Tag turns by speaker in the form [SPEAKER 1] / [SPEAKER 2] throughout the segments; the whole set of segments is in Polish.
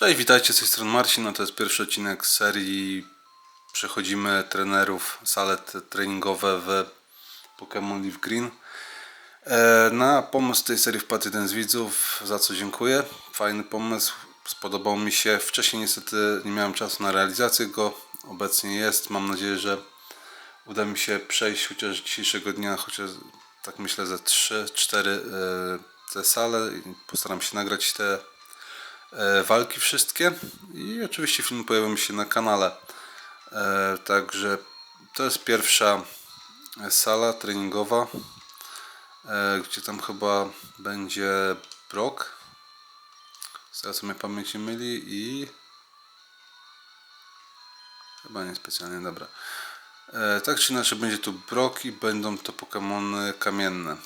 [SPEAKER 1] Cześć, witajcie z tej strony Marcin. No to jest pierwszy odcinek serii. Przechodzimy trenerów, sale treningowe w Pokémon Leaf Green. E, Na pomysł tej serii wpadł jeden z widzów, za co dziękuję. Fajny pomysł, spodobał mi się. Wcześniej niestety nie miałem czasu na realizację go. Obecnie jest. Mam nadzieję, że uda mi się przejść chociaż dzisiejszego dnia, chociaż tak myślę ze 3-4 te sale. Postaram się nagrać te e, walki wszystkie i oczywiście film pojawi się na kanale. E, także to jest pierwsza sala treningowa, e, gdzie tam chyba będzie Brock, z tego co mnie pamięć nie myli i chyba nie specjalnie, dobra. E, tak czy inaczej będzie tu Brock i będą to Pokémony kamienne.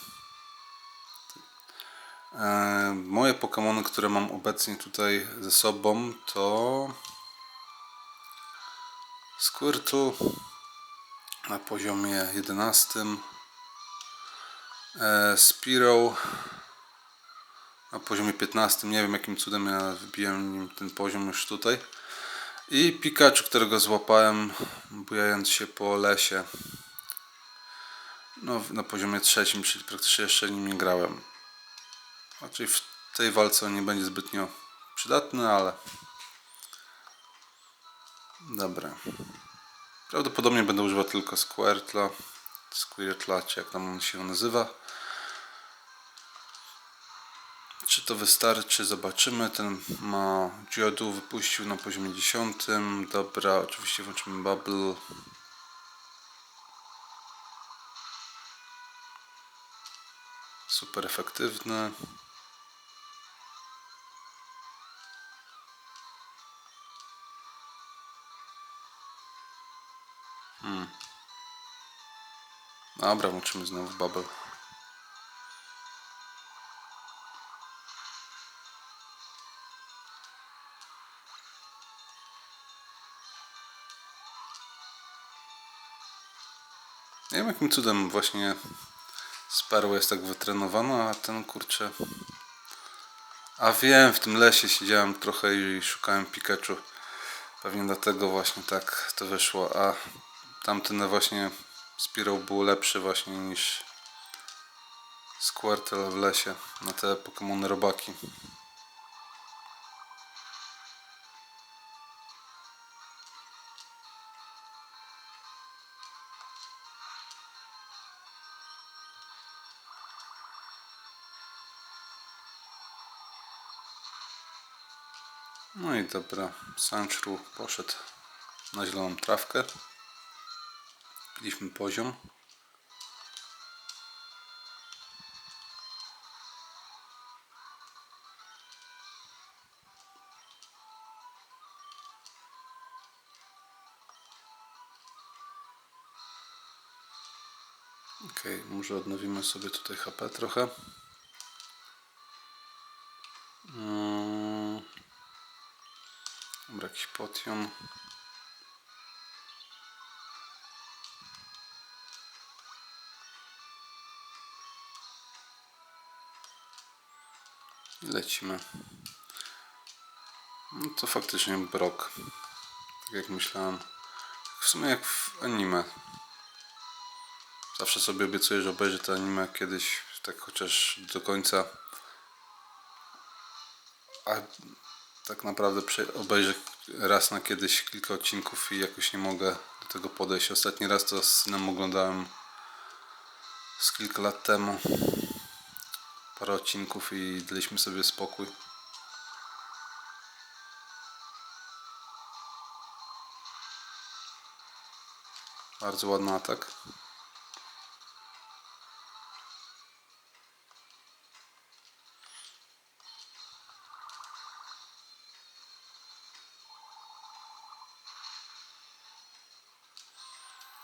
[SPEAKER 1] E, Moje Pokémony, które mam obecnie tutaj ze sobą to Squirtle na poziomie 11 e, Spearow na poziomie 15 nie wiem jakim cudem ja wbiłem nim ten poziom już tutaj. I Pikachu, którego złapałem bujając się po lesie. No, na poziomie trzecim, czyli praktycznie jeszcze nim nie grałem Raczej w tej walce nie będzie zbytnio przydatny, ale dobra. Prawdopodobnie będę używał tylko Squirtla, Squirtla, czy jak tam on się nazywa. Czy to wystarczy? Zobaczymy. Ten ma Geodu wypuścił na poziomie 10. Dobra, oczywiście włączymy Bubble. Super efektywny. Dobra, włączymy znowu Bubble. Nie wiem jakim cudem właśnie Sparrow jest tak wytrenowany, a ten kurczę... A wiem, w tym lesie siedziałem trochę i szukałem Pikachu. Pewnie dlatego właśnie tak to wyszło, a tamten właśnie Spearow był lepszy właśnie niż Squirtle w lesie na te Pokémony robaki. No i dobra, Sanchru poszedł na zieloną trawkę. Biliśmy poziom. Ok, może odnowimy sobie tutaj HP trochę. Mm. Dobra, jakiś potion. Lecimy. No to faktycznie brok. Tak jak myślałem. W sumie jak w anime. Zawsze sobie obiecuję, że obejrzę to anime kiedyś, tak chociaż do końca. A tak naprawdę obejrzę raz na kiedyś kilka odcinków i jakoś nie mogę do tego podejść. Ostatni raz to z synem oglądałem z kilka lat temu parę odcinków i daliśmy sobie spokój. Bardzo ładny atak.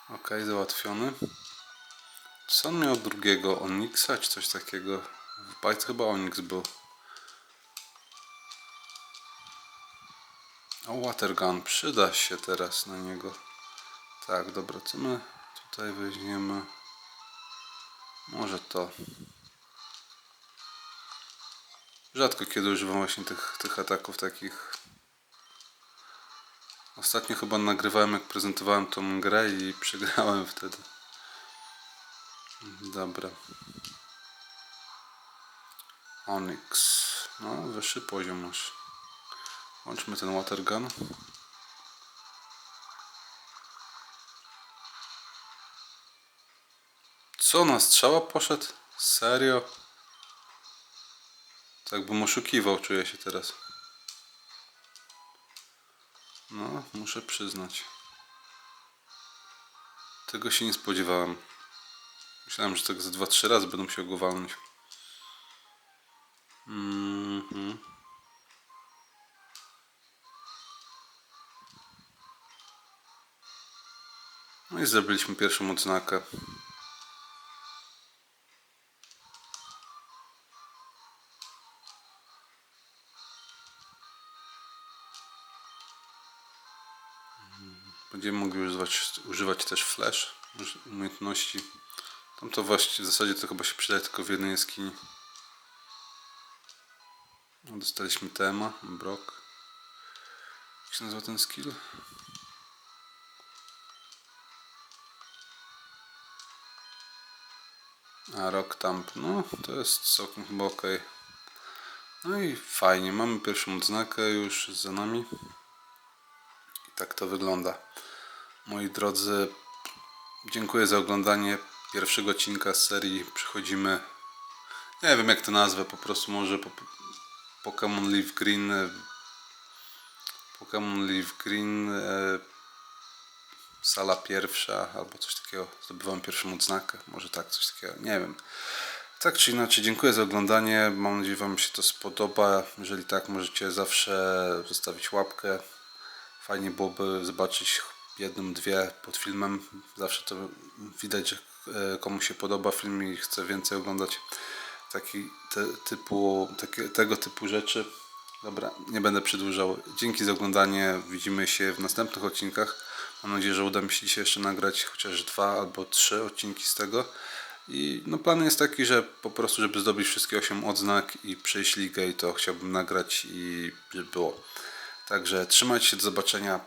[SPEAKER 1] Ok, załatwiony. Co on miał drugiego? Onyxa czy coś takiego? Bajce chyba Onyx był. O, Watergun. Przyda się teraz na niego. Tak, dobra, co my tutaj weźmiemy? Może to. Rzadko kiedy używam właśnie tych, tych ataków takich Ostatnio chyba nagrywałem jak prezentowałem tą grę i przegrałem wtedy. Dobra. Onyx. No, wyższy poziom masz. Łączmy ten watergun. Co, na strzała poszedł? Serio? Tak bym oszukiwał, czuję się teraz. No, muszę przyznać. Tego się nie spodziewałem. Myślałem, że tak ze 2-3 razy będą się go walnąć. Mhm. No i zrobiliśmy pierwszą odznakę. Będziemy mogli używać, używać też flash umiejętności. Tam to właśnie w zasadzie to chyba się przydaje tylko w jednej jaskini. No, Dostaliśmy tema, brok. Jak się nazywa ten skill? A rock thumb, no to jest całkiem chyba ok. No i fajnie, mamy pierwszą odznakę już za nami. I tak to wygląda. Moi drodzy, dziękuję za oglądanie pierwszego odcinka z serii. Przechodzimy, nie wiem jak to nazwę, po prostu może po, Pokémon Leaf Green. e, Pokémon Leaf Green, e, sala pierwsza albo coś takiego. Zdobywam pierwszą odznakę, może tak, coś takiego, nie wiem. Tak czy inaczej, dziękuję za oglądanie. Mam nadzieję, Wam się to spodoba. Jeżeli tak, możecie zawsze zostawić łapkę. Fajnie byłoby zobaczyć jedną, dwie pod filmem. Zawsze to widać, e, komuś się podoba film i chce więcej oglądać taki, te, typu, takie, tego typu rzeczy. Dobra, nie będę przedłużał. Dzięki za oglądanie. Widzimy się w następnych odcinkach. Mam nadzieję, że uda mi się dzisiaj jeszcze nagrać chociaż dwa albo trzy odcinki z tego. I no plan jest taki, że po prostu, żeby zdobyć wszystkie 8 odznak i przejść ligę i to chciałbym nagrać i żeby było. Także trzymajcie się, do zobaczenia.